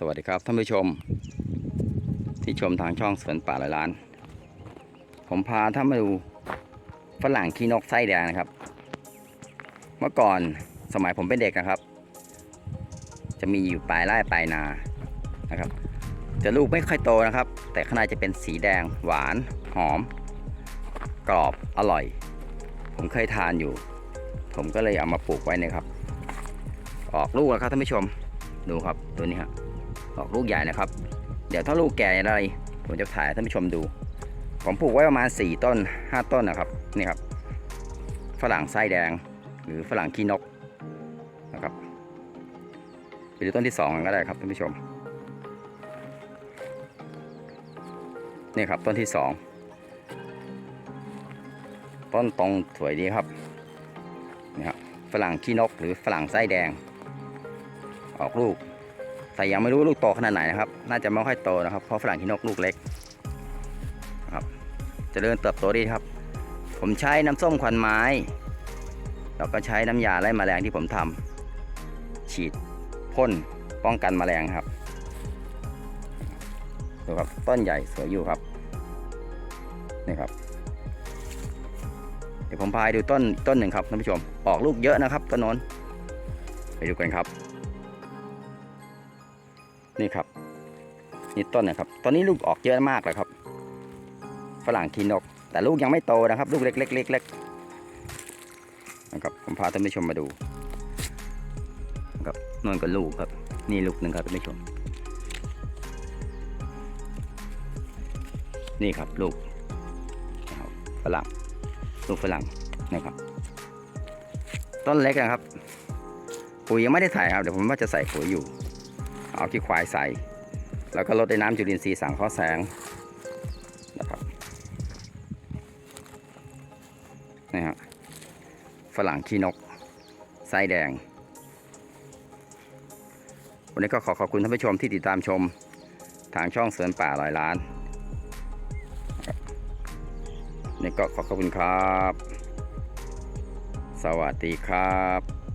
สวัสดีครับท่านผู้ชม ที่ชมทางช่องสวนป่าหลอยล้าน ผมพาท่านมาดูฝรั่งขี้นกไส้แดงนะครับ เมื่อก่อนสมัยผมเป็นเด็กนะครับ จะมีอยู่ปลายไร่ปลายนานะครับ จะลูกไม่ค่อยโตนะครับ แต่ข้างในจะเป็นสีแดงหวานหอม กรอบอร่อย ผมเคยทานอยู่ ผมก็เลยเอามาปลูกไว้นะครับ ออกลูกแล้วครับท่านผู้ชมดูครับตัวนี้ครับ ออกลูกใหญ่นะครับ เดี๋ยวถ้าลูกแก่อะไรผมจะถ่ายให้ท่านผู้ชมดู ผมปลูกไว้ประมาณ 4 ต้น 5 ต้นนะครับนี่ครับ ฝรั่งไส้แดง หรือฝรั่งขี้นกนะครับไปดูต้นที่ 2กันก็ได้ครับท่านผู้ชมนี่ครับต้นที่ 2 ต้นตรงสวยดีครับนี่ครับฝรั่งขี้นกหรือฝรั่งไส้แดง ออกลูก แต่ยังไม่รู้ลูกโตขนาดไหนนะครับ น่าจะไม่ค่อยโตนะครับ เพราะฝรั่งขี้นกลูกเล็กนะครับจะเริ่มเติบโตดีครับ ผมใช้น้ำส้มควันไม้ แล้วก็ใช้น้ำยาไล่แมลงที่ผมทำฉีดพ่นป้องกันแมลงครับดูครับต้นใหญ่สวยอยู่ครับนี่ครับ เดี๋ยวผมพาไปดูต้นต้นหนึ่งครับท่านผู้ชมออกลูกเยอะนะครับต้นนนไปดูกันครับ นี่ครับนี่ต้นนะครับ ตอนนี้ลูกออกเยอะมากเลยครับฝรั่งคีนก แต่ลูกยังไม่โตนะครับ ลูกเล็กๆเล็กๆนะครับผมพาท่านผู้ชมมาดูนะครับนอนก็ลูกครับ นี่ลูกหนึ่งครับท่านผู้ชม นี่ครับลูกฝรั่งลูกฝรั่งนะครับ ต้นเล็กนะครับปุ๋ยยังไม่ได้ใส่ครับเดี๋ยวผมว่าจะใส่ปุ๋ยอยู่ เอาขี้ควายใส่ แล้วก็ลดด้วยน้ำจุลินทรีย์สังเคราะห์แสงนะครับนี่ฮะฝรั่งขี้นกไส้แดง วันนี้ก็ขอขอบคุณท่านผู้ชมที่ติดตามชมทางช่องสวนป่าลอยล้านนี่ก็ขอขอบคุณครับ สวัสดีครับ